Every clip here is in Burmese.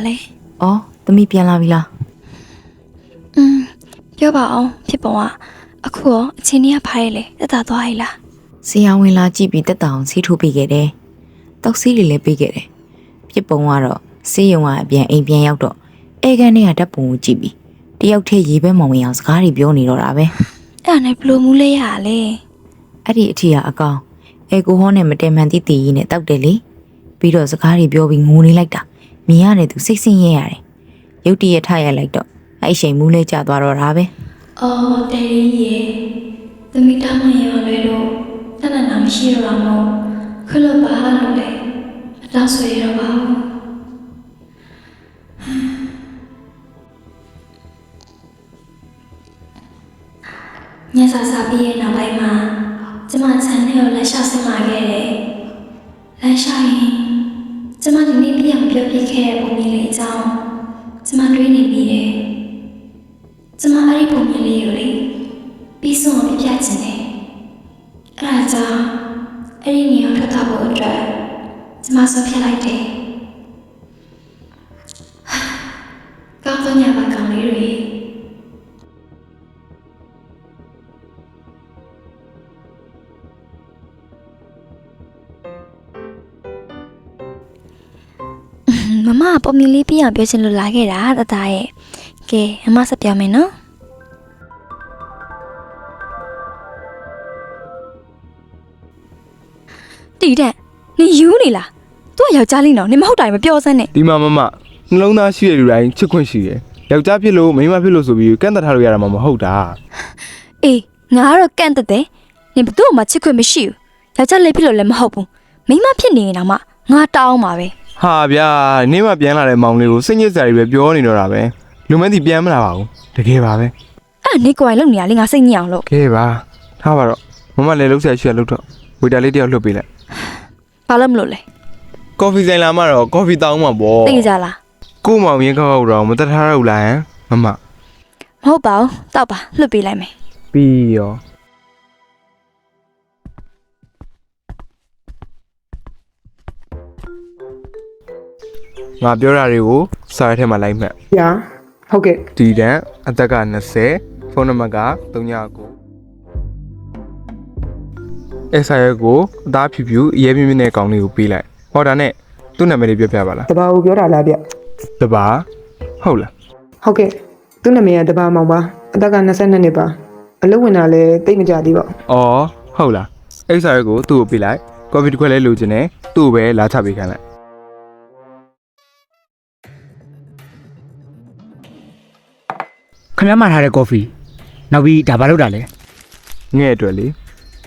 ဘလို့ဖြစ်ရလဲ။အော်သမီးပြန်လာပြီလားอืมပြောပါအောင်ဖြစ်ပုံကအခုရောအချင်းကြီးကဖားရလေတက်တာသွားရည်လား။ဆရာဝင်လာကြည့်ပြီးတက်တောင်စီးထိုးပေးခဲ့တယ်။တောက်စီးလေးလည်းပေးခဲ့တယ်။ဖြစ်ပုံကတော့စေးရုံကအပြန်အိမ်ပြန်ရောက်တော့အဲကန်နဲ့ကဓာတ်ပုံကိုကြည့်ပြီးတယောက်တည်းရေဘဲမောင်ဝင်အောင်စကားတွေပြောနေတော့တာပဲအဲ့ဒါနဲ့ဘလို့မူးလဲရလဲ။အဲ့ဒီအထီကအကောင်အဲကိုဟောနဲ့မတဲမှန်တိတီကြီးနဲ့တောက်တယ်လေ။ပြီးတော့စကားတွေပြောပြီးငိုနေလိုက်တာ။ မြင်ရတယ်သူစိတ်ဆင်းရဲရတယ်။ရုတ်တရက်ထရိုက်လိုက်တော့အဲ့အချိန်မူးလဲကျသွားတော့တာပဲ။အော်တယ်ရီရေသမီးတောင်းမရောလဲတော့တနနာမရှိတော့တာမို့ခလပါလို့လေအတောက်ဆွေရပါဘူးညစာစာပြီးရဲ့နောက်ပိုင်းမှာကျမချန်နယ်ကိုလက်လျှောက်ဆင်းလာခဲ့တယ်။လက်လျှောက်ရင် ကျမဒီနေ့ပြန်ပြောပြခဲ့တဲ့ပုံလေးလေးအကြောင်းကျမတွေးနေမိတယ်။ကျမအဲ့ဒီပုံမြင်လေးကိုလေပြီးဆုံးအောင်ပြပြချင်တယ်။အဲ့ဒါကြောင့်အဲ့ဒီနေရာထွက်သွားဖို့အတွက်ကျမဆုံးဖြတ်လိုက်တယ်။ ပုံမြင်လေးပြအောင်ပြောချင်လို့လာခဲ့တာတတရဲ့ကဲမမဆက်ပြောမယ်နော်တီတဲ့နင်ယူနေလားသူကယောက်ျားလေးနော်နင်မဟုတ်တာမပြောစမ်းနဲ့ဒီမှာမမနှလုံးသားရှိတဲ့လူတိုင်းချစ်ခွင့်ရှိတယ်ယောက်ျားဖြစ်လို့မိန်းမဖြစ်လို့ဆိုပြီးကန့်သက်ထားလို့ရတာမှမဟုတ်တာအေးငါကတော့ကန့်တက်တယ်နင်ဘသူ့မှချစ်ခွင့်မရှိဘူးယောက်ျားလေးဖြစ်လို့လည်းမဟုတ်ဘူးမိန်းမဖြစ်နေရင်တော့မှငါတောင်းပါပဲ ဟာဗျာနင်းမပြန်လာတဲ့မောင်လေးကိုစိတ်ညစ်စရာတွေပဲပြောနေတော့တာပဲလူမန်းစီပြန်မလာပါဘူးတကယ်ပါပဲအဲ့ဒါနေကိုယ်တိုင်လုပ်နေရလေငါစိတ်ညစ်အောင်လို့ကဲပါထားပါတော့မမလည်းလှုပ်ရှားရှိရလှုပ်တော့ဝေတာလေးတယောက်လှုပ်ပေးလိုက်ဘာလို့မလို့လဲကော်ဖီဆိုင်လာမှတော့ကော်ဖီတောင်းမှာပေါ့သိကြလားကို့မောင်ရင်ခောက်ခောက်တော့မတတ်ထားရဘူးလားဟမ်မမမဟုတ်ပါဘူးတောက်ပါလွတ်ပေးလိုက်မယ်ပြီးရော ငါပြောတာတွေကိုစာရဲထဲမှာလိုက်မှတ်။ညာဟုတ်ကဲ့ဒီတန်အသက်က20ဖုန်းနံပါတ်က39အဲဆိုင်ရဲကိုအသားဖြူဖြူအရေးမြင့်မြင့်နဲ့ကောင်းလေးကိုပေးလိုက်ဟောတာနဲ့သူ့နာမည်လေးပြောပြပါလားတဘာကိုပြောတာလားဗျတပါဟုတ်လား။ဟုတ်ကဲ့သူ့နာမည်ကတဘာမောင်ပါအသက်က22နှစ်ပါအလုပ်ဝင်တာလည်းတိတ်မကြသေးပါဘူးအော်ဟုတ်လားအဲဆိုင်ရဲကိုသူ့ကိုပေးလိုက်ကော်ဖီတစ်ခွက်လေးလိုချင်တယ်သူ့ကိုပဲလာချပေးခိုင်းလိုက် ခင်ဗျားမှထားတဲ့ကော်ဖီနောက်ပြီးဒါဘာလုပ်တာလဲငဲ့အတွက်လေ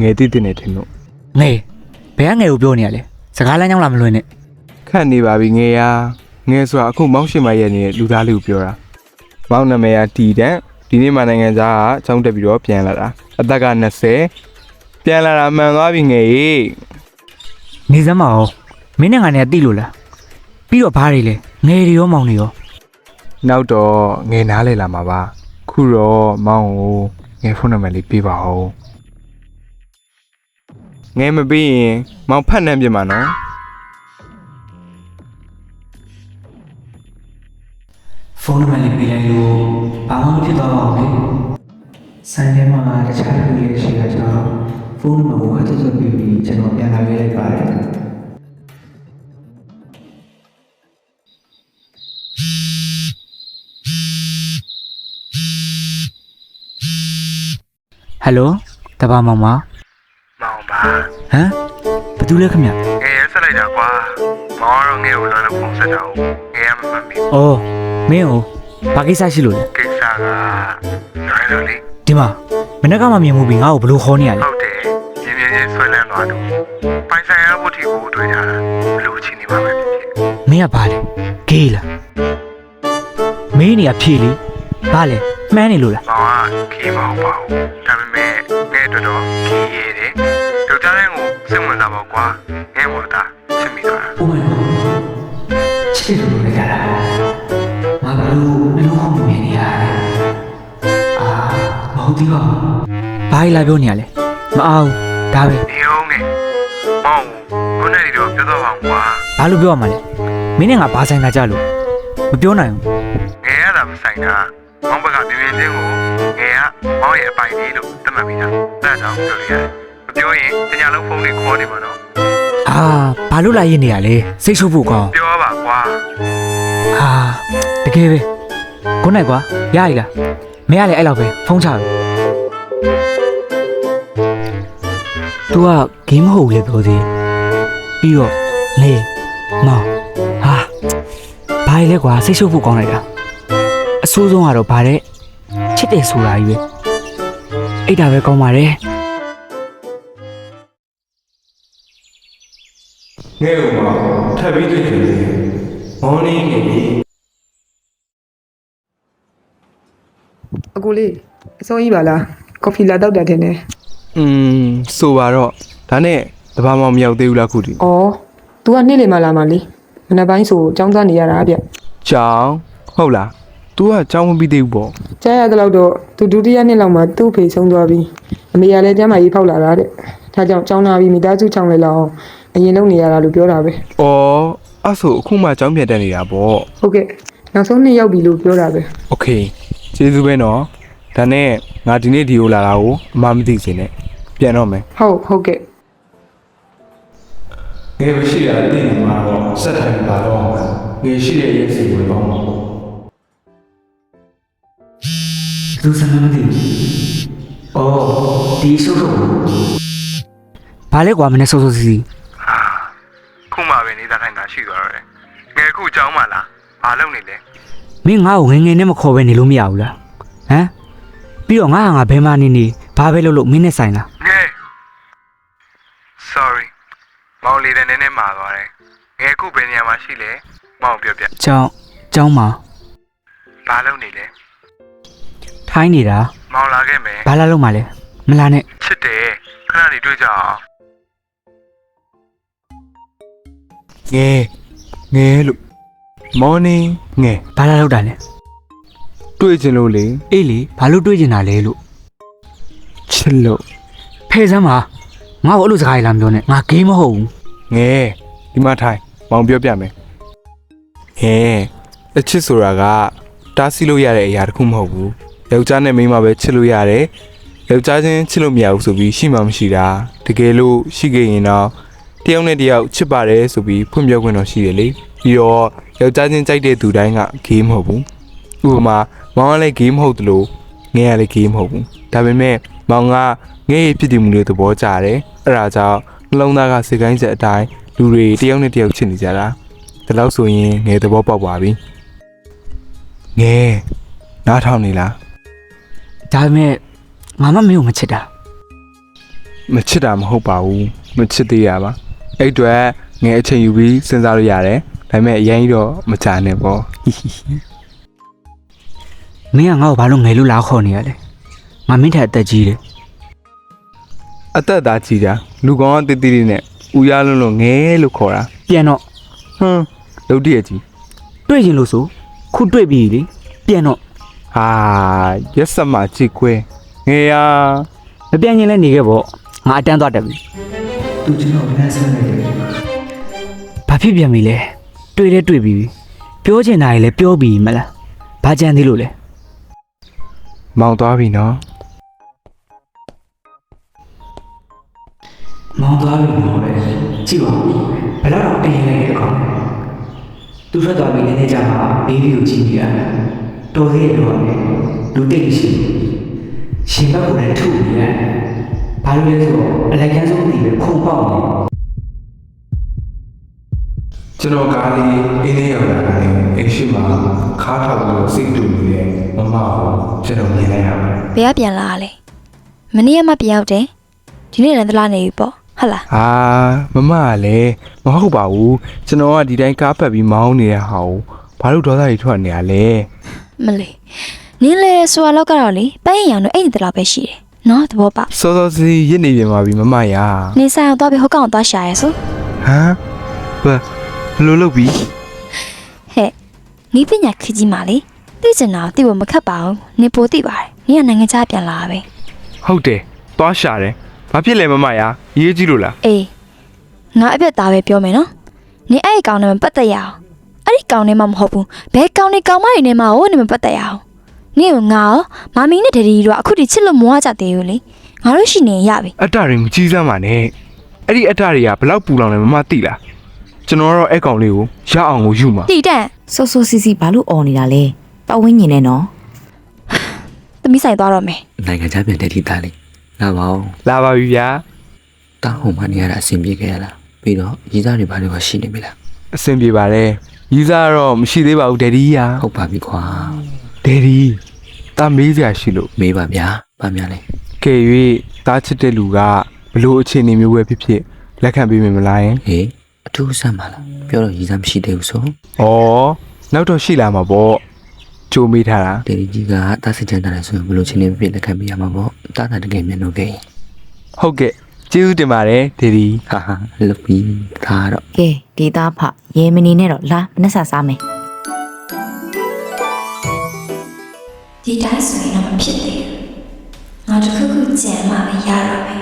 ငယ်တိတိနဲ့ထင်လို့ငယ်ဘယ်ကငယ်ကိုပြောနေရလဲစကားလမ်းကြောင်းလာမလွင်နဲ့ခန့်နေပါပြီငယ်ရငယ်ဆိုတာအခုမောင်းရှင်မရဲ့နေတဲ့လူသားလေးကိုပြောတာမောင်းနာမည်ကတီတန်ဒီနေ့မှနိုင်ငံသားကအကြောင်းတက်ပြီးတော့ပြန်လာတာအသက်က20ပြန်လာတာမှန်သွားပြီငယ်ရေနေစမ်းမအောင်မင်းနဲ့ငါနဲ့တိလို့လားပြီးတော့ဘာတွေလဲငယ်တွေရောမောင်တွေရောနောက်တော့ငယ်နားလေလာမှာပါ ခုတော့မောင်းကိုငယ်ဖုန်းနံပါတ်လေးပေးပါဦးငယ်မပေးရင်မောင်းဖတ်နှံပြမှာနော်ဖုန်းနံပါတ်လေးပေးလိုက်လို့ဘာမှမဖြစ်တော့ပါဘူးလေဆိုင်ထဲမှာတခြားလူတွေရှိတာကြောင့်ဖုန်းနံပါတ်ကိုခက်သွက်ပြီးပြီးကျွန်တော်ပြန်လာခဲ့လိုက်ပါတယ် ဟယ်လိုတဘာမောင်မမောင်ပါဟမ်ဘာတူလဲခင်ဗျငယ်ရဆက်လိုက်တာကွာမောင်ကတော့ငယ်ကိုလွယ်လို့ဖုန်းဆက်တာကိုငယ်ရမမှတ်မိ။အော်မင်းကိုဘာကိစ္စရှိလို့လဲကိစ္စကလွယ်လို့လေ။ဒီမှာမနေ့ကမှမြင်မှုပြီးငါ့ကိုဘလို့ခေါ်နေရလဲဟုတ်တယ်ပြင်းပြင်းချင်းဆွဲလန်းသွားတော့ပိုင်ဆိုင်ရဖို့တီကိုတွေ့ထားတာဘလို့ချင်းနေပါမယ်ဖြစ်ဖြစ်။မင်းကဘာလဲ။ဂေးလား။မင်းနေရဖြေလေ။ဘာလဲ။ မှန်းနေလို့လားမောင်ကခီးမဟုတ်ပါဘူးဒါပေမဲ့ငယ်တော်တော်ခီးရဲတယ်ယောက်ျားလေးကိုစိတ်ဝင်စားပါကွာငယ်မော်တာချစ်မိသွားတာ။ Oh my god ။ချစ်တယ်လို့လည်းကြတာ။ငါဘလို့နှလုံးခုန်နေနေရတယ်။အာမဟုတ်သေးပါဘူး။ဘာလာပြောနေရလဲ။မအောင်ဒါပဲဒီအောင်ငယ်မောင်ကိုနဲ့ဒီတော့ပြောတော့ပါကွာ။ဘာလို့ပြောရမှာလဲ။မင်းနဲ့ငါဘာဆိုင်တာကြလို့မပြောနိုင်ဘူးငယ်ရတာမဆိုင်တာ မောင်ဘက်ကပြင်းပြင်းချင်းကိုငယ်ကမောင်ရဲ့အပိုင်လေးလို့သတ်မှတ်ပြီးသားအဲ့ဒါကြောင့်ပြောလို့ရတယ်မပြောရင်တညာလုံးဖုန်းလေးခေါ်နေမှာနော်ဟာဘာလို့လာရင်နေရလဲစိတ်ရှုပ်ဖို့ကောင်းပြောပါကွာဟာတကယ်ပဲခုနိုင်ကွာရရည်လားမရလေအဲ့လောက်ပဲဖုန်းချပြီ तू ကဂိမ်းမဟုတ်ဘူးလေပြောသေးပြီးတော့နေမောင်ဟာဘာလဲကွာစိတ်ရှုပ်ဖို့ကောင်းလိုက်တာ အဆိုးဆုံးကတော့ဗါတဲ့ချစ်တယ်ဆိုတာကြီးပဲအဲ့ဒါပဲကောင်းပါတယ် ငယ်ဦးမထပ်ပြီးတွေ့ကြတယ်မောင်လေးငယ်ကြီး အကိုလေးအစိုးကြီးပါလားကော်ဖီလာတောက်တာတင်တယ် อืมဆိုပါတော့ဒါနဲ့တဘာမှမရောက်သေးဘူးလားခုထိ ဩ तू ကနေ့လေမှလာမှလीမနေ့ပိုင်းဆိုចောင်းသားနေရတာဗျ ကြောင်ဟုတ်လား ။ "तू ကအကြောင်းမပြီးသေးဘူးပေါ့ကြားရတဲ့လောက်တော့သူဒုတိယနှစ်လောက်မှာသူ့အဖေဆုံးသွားပြီအမေကလည်းကျန်းမာရေးဖောက်လာတာတဲ့ဒါကြောင့်ကျောင်းလာပြီးမိသားစုချောင်းလဲလောက်အောင်အရင်လုပ်နေရတာလို့ပြောတာပဲ။အော်အဲ့ဆိုအခုမှကြောင်းပြန်တက်နေတာပေါ့ဟုတ်ကဲ့နောက်ဆုံးနှစ်ရောက်ပြီလို့ပြောတာပဲ။ Okay ကျေးဇူးပဲနော်။ဒါနဲ့ငါဒီနေ့ဒီကိုလာတာကိုအမမသိချင်နဲ့။ပြန်တော့မယ်ဟုတ်ဟုတ်ကဲ့ငယ်မရှိတာတင့်နေမှာတော့ဆက်ထိုင်ပါတော့မှာငယ်ရှိတဲ့ရဲ့စီဝင်ပေါင်းမှာပေါ့ လူစမ်းမသိဘူး။အော်ဒီဆိုးဆိုးဘာလဲကွာမနေ့ဆိုးဆိုးစီစီခုမှပဲနေတာထိုင်တာရှိသွားတော့တယ်ငယ်ခုကြောင်းပါလားဘာလုပ်နေလဲမင်းငါ့ကိုငယ်ငယ်နဲ့မခေါ်ပဲနေလို့မရဘူးလားဟမ်ပြီးတော့ငါဟာငါဘယ်မှနေနေဘာပဲလုပ်လို့မင်းနဲ့ဆိုင်လားငယ် sorry မောင်လေးတဲ့နည်းနည်းမာသွားတယ်ငယ်ခုဘယ်နေရာမှာရှိလဲမောင်ပြောပြကျောင်းကျောင်းမှာဘာလုပ်နေလဲ ထိုင်းနေတာမောင်လာခဲ့မယ်ဘာလာလို့မှလဲမလာနဲ့ချစ်တယ်ခဏနေတွေ့ကြအောင်ငယ်ငယ်လို့ morning ငယ်ဘာလာလို့တာလဲတွေ့ချင်လို့လေအေးလေဘာလို့တွေးနေတာလဲလို့ချစ်လို့ဖဲစမ်းပါငါ့ကိုအဲ့လိုစကားကြီးလာမပြောနဲ့ငါဂိမ်းမဟုတ်ဘူးငယ်ဒီမှာထိုင်မောင်ပြောပြမယ်ငယ်အချစ်ဆိုတာကတားဆီးလို့ရတဲ့အရာတစ်ခုမဟုတ်ဘူး ယောက်ျားနဲ့မိန်းမပဲချစ်လို့ရတယ်ယောက်ျားချင်းချစ်လို့မရဘူးဆိုပြီးရှိမှမရှိတာတကယ်လို့ရှိခဲ့ရင်တော့တယောက်နဲ့တယောက်ချစ်ပါတယ်ဆိုပြီးဖွင့်ပြခွင့်တော့ရှိတယ်လေပြီးတော့ယောက်ျားချင်းကြိုက်တဲ့သူတိုင်းကဂေးမဟုတ်ဘူးဥပမာမောင်ကလည်းဂေးမဟုတ်သလိုငယ်ကလည်းဂေးမဟုတ်ဘူးဒါပေမဲ့မောင်ကငယ်ရဲ့ဖြစ်တည်မှုလို့သဘောကျတယ်အဲ့ဒါကြောင့်နှလုံးသားကစိတ်ကိုင်းစက်အတိုင်းလူတွေတယောက်နဲ့တယောက်ချစ်နေကြတာဒါလို့ဆိုရင်ငယ်သဘောပေါက်ပါပြီငယ်နားထောင်နေလား ဒါပေမဲ့ငါမမင်းကိုမချစ်တာမချစ်တာမဟုတ်ပါဘူးမချစ်သေးရပါအဲ့အတော့ငယ်အချိန်ယူပြီးစဉ်းစားလို့ရတယ်ဒါပေမဲ့အရင်တော့မချနဲ့ပေါ့မင်းကငါ့ကိုဘာလို့ငယ်လို့လာခေါ်နေရလဲငါမင်းထက်အသက်ကြီးတယ်အသက်သားကြီးတာလူကောင်ကတိတိလေးနဲ့ဦးရလုံးလုံးငယ်လို့ခေါ်တာပြန်တော့ဟွန်းလုတ်တည့်ကြီးတွေ့ရင်လို့ဆိုခုတွေ့ပြီလေပြန်တော့ ဟာရက်စက်မချစ်ခွဲငယ်ရမပြန်ရင်လည်းနေခဲ့ပေါ့ငါအတန်းသွားတက်ပြီသူကျွန်တော်လမ်းဆွဲနေတယ်ဘာဖြစ်ပြန်ပြီလဲတွေ့လဲတွေ့ပြီပြောချင်တာတွေလည်းပြောပြီမလားဘာကြံသေးလို့လဲမောင်သွားပြီနော်မောင်းသွားပြီမောင်းပဲကြည့်ပါဦးဘယ်တော့တင်လိုက်တဲ့ကောင်သူထွက်သွားပြီနည်းနည်းကြာမှဘေးဘီကိုကြည့်နေရတယ် တော်သေးတယ်တော့လေလူတိတ်ရှိရှင်ဘက်ကိုလည်းထုတ်နေရတယ်ဘာလို့လဲဆိုတော့အလိုက်ကန်းဆုံးတည်ပဲခုံပေါက်နေကျွန်တော်ကားလေးအင်းလေးရောက်လာတယ်အရှိမခါထောက်လို့စိတ်တူနေတဲ့မမကိုကျွန်တော်မြင်လိုက်ရပါတယ်ဘယ်ကပြန်လာလဲမနေ့ကမှပြန်ရောက်တယ်ဒီနေ့လည်းသလားနေပြီပေါ့ဟုတ်လားအာမမကလည်းမဟုတ်ပါဘူးကျွန်တော်ကဒီတိုင်းကားပတ်ပြီးမောင်းနေတဲ့ဟာကိုဘာလို့ဒေါသတွေထွက်နေရလဲ မလေးနင်းလေဆိုတော့ကတော့လေပန်းရင်ရောင်တော့အဲ့ဒီတလားပဲရှိတယ်နော်သဘောပေါက်စောစောစီးရစ်နေပြန်ပါပြီမမရာနေဆိုင်အောင်သွားပြီးဟိုကောင်ကိုသွားရှာရဲဆိုဟမ်ဘယ်ဘယ်လိုလုပ်ပြီးဟဲ့နီးပညာခကြီးမာလေသိချင်တာသိဖို့မခက်ပါဘူးနေပိုသိပါတယ်နင်းကနိုင်ငံခြားပြန်လာပဲဟုတ်တယ်သွားရှာတယ်ဘာဖြစ်လဲမမရာရေးကြည့်လို့လားအေးငါအပြက်သားပဲပြောမယ်နော်နင်းအဲ့ဒီကောင်နဲ့မပတ်သက်ရအောင် အဲ့ဒီကောင်နဲ့မှမဟုတ်ဘူးဘဲကောင်နဲ့ကောင်မတွေနဲ့မှဟိုနေမပတ်သက်ရအောင်နင့်ကငါရောမမီနဲ့ဒဒီတို့ကအခုထိချစ်လို့မဝကြသေးဘူးလေငါတို့ရှိနေရပြီအတ္တတွေမကြီးစမ်းပါနဲ့အဲ့ဒီအတ္တတွေကဘလောက်ပူလောင်လဲမမသိလားကျွန်တော်ကတော့အဲ့ကောင်လေးကိုရအောင်ကိုယူမှာတီတန့်ဆိုးဆိုးစီစီဘာလို့អော်နေတာလဲပတ်ဝန်းကျင်နဲ့နော်သမီးဆိုင်သွားတော့မယ်နိုင်ငံခြားပြန်တဲ့ထိသားလေးလာပါဦးလာပါပြီဗျာတားဟိုမှနေရတာအဆင်ပြေခဲ့ရလားပြီးတော့ရေးသားတွေဘာတွေပါရှိနေပြီလားအဆင်ပြေပါတယ် ရီးစားကတော့မရှိသေးပါဘူးဒယ်ဒီယာဟုတ်ပါပြီခွာဒယ်ဒီတာမေးစရာရှိလို့မေးပါဗျာဗာများလဲကဲ၍သားချစ်တဲ့လူကဘလို့အခြေအနေမျိုးပဲဖြစ်ဖြစ်လက်ခံပေးမယ်မလားယင်ဟေးအထူးဆန်းပါလားပြောတော့ရေးသားမရှိသေးဘူးဆိုဩနောက်တော့ရှိလာမှာပေါ့ကြိုးမေးထားတာဒေဒီကြီးကတားစစ်ချမ်းတာလဲဆိုရင်ဘယ်လိုချင်းနေပြည့်လက်ခံပေးရမှာပေါ့တားတာတကယ်မြန်တော့ခဲ့ဟုတ်ကဲ့ ကျေးဇူးတင်ပါတယ်ဒယ်ဒီဟာဟာလုတ်ပြီးဒါတော့ကဲဒီသားဖရေမနေနဲ့တော့လာမနှက်ဆာစားမယ်ဒီတိုင်းဆိုရင်တော့မဖြစ်သေးဘူးငါတစ်ခုခုကြံမှပဲရတော့ပဲ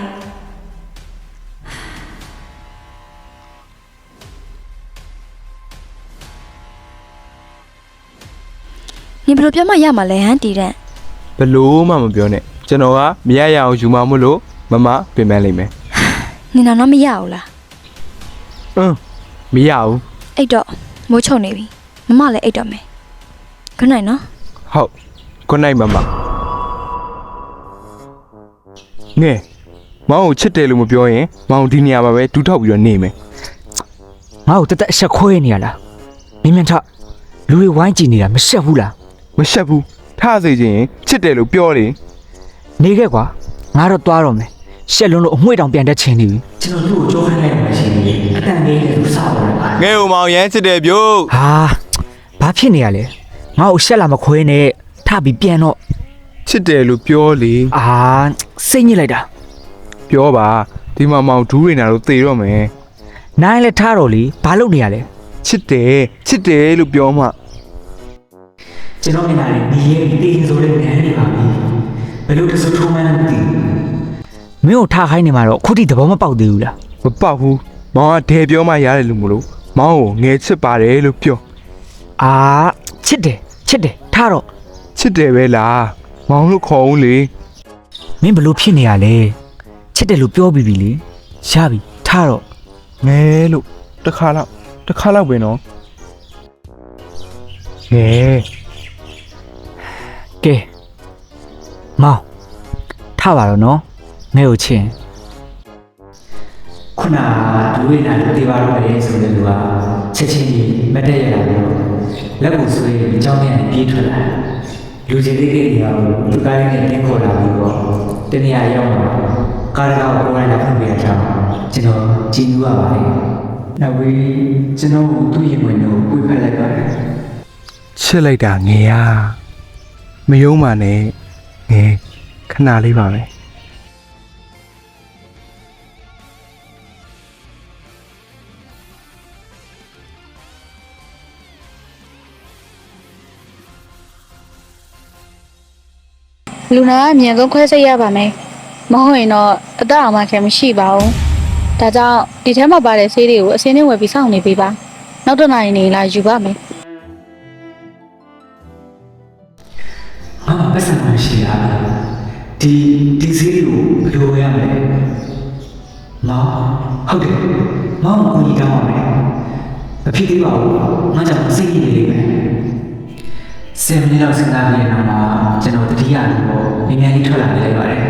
你ဘယ်လိုပြောမှရမှာလဲဟမ်တီတန့်ဘလို့မှမပြောနဲ့ကျွန်တော်ကမရရအောင်ယူမှာမို့လို့ မမပြင်ပန်းလိမ့်မယ်နင်တော့မရဘူးလားအင်းမရဘူးအိတ်တော့မိုးချုံနေပြီမမလည်းအိတ်တော့မယ်ခဏနော်ဟုတ်ခုနိုင်မမငဲမောင်ကိုချစ်တယ်လို့မပြောရင်မောင်ဒီနေရာမှာပဲဒူးထောက်ပြီးတော့နေမယ်ငါ့ကိုတက်တက်အဆက်ခွဲနေရလားမင်းမြန်ထလူတွေဝိုင်းကြည့်နေတာမရှက်ဘူးလားမရှက်ဘူးထားစေခြင်းချစ်တယ်လို့ပြောလေနေခဲ့ကွာငါတော့သွားတော့မယ် ရှက်လုံးလို့အမွှေးတောင်ပြန်တက်ချင်နေပြီကျွန်တော်လူ့ကိုကြောခိုင်းလိုက်မှရှိနေတယ်အတန်လေးလူစားပါလားငဲ့ဟိုမောင်ရမ်းချစ်တယ်ပြို့ဟာဘာဖြစ်နေရလဲငါ့ကိုရှက်လာမခွဲနဲ့ထပြီးပြန်တော့ချစ်တယ်လို့ပြောလေအာစိတ်ညစ်လိုက်တာပြောပါဒီမှာမောင်ဒူးရိနာတို့သေတော့မယ်နိုင်လဲထားတော့လေဘာလုပ်နေရလဲချစ်တယ်ချစ်တယ်လို့ပြောမှကျွန်တော်မြင်လာတယ်ဒီရဲ့တေးဆိုတဲ့နန်းနေပါပြီဘယ်လိုတဆူထုံးမှန်းမသိ မင်းကိုထားခိုင်းနေမှာတော့ခုထိသဘောမပေါက်သေးဘူးလားမပေါက်ဘူးမောင်ကဒဲပြောမှရတယ်လို့မလို့မောင်ကိုငဲချစ်ပါတယ်လို့ပြောအာချစ်တယ်ချစ်တယ်ထားတော့ချစ်တယ်ပဲလားမောင်လို့ခေါ်ဦးလေမင်းဘလို့ဖြစ်နေရလဲချစ်တယ်လို့ပြောပြီးပြီလေရပြီထားတော့ငဲလို့တစ်ခါတော့တစ်ခါတော့ပဲနော်ငဲကဲမောင်ထားပါတော့နော် ငဲ့ကိုချင်းခုနဒူဝိနာတေပါတော့လေဆိုတဲ့လူကချက်ချင်းကြီးမတ်တက်ရတာလို့လက်ကိုဆွေးအကြောင်းနဲ့ပြေးထွက်လာလူကြီးလေးတွေရောသူကားလေးနဲ့တင်းခေါ်လာပြီးတော့တနေရာရောက်မှာကားကောက်ကိုယ်တိုင်လာဖွင့်ပြရတာကျွန်တော်ကြည်နူးရပါတယ်နောက်ပြီးကျွန်တော်ကိုသူ့ရင်ဝင်ကိုပွေဖက်လိုက်ပါတယ်ချစ်လိုက်တာငဲရမယုံပါနဲ့ငဲခဏလေးပါပဲ လူနာကအမြန်ဆုံးခွဲစိတ်ရပါမယ်မဟုတ်ရင်တော့အသက်အောင်မှခဲမရှိပါဘူးဒါကြောင့်ဒီထဲမှာပါတဲ့ဆေးတွေကိုအစင်းနဲ့ဝယ်ပြီးစောင့်နေပေးပါနောက်တစ်နိုင်နေလာယူပါမယ်အာပတ်စံမရှိတာဒီဒီစီးရီကိုဘယ်လိုရမလဲမောင်ဟုတ်တယ်မောင်ကိုကြီးတောင်းပါမယ်မဖြစ်သေးပါဘူးငါကြောင့်စိတ်ကြီးနေလိမ့်မယ် ဆယ်မိနစ်လောက်စဉ်းစားပြီးတဲ့နောက်မှာကျွန်တော်တတိယလို့မြန်မြန်လေးထွက်လာနေလိုက်ပါတယ်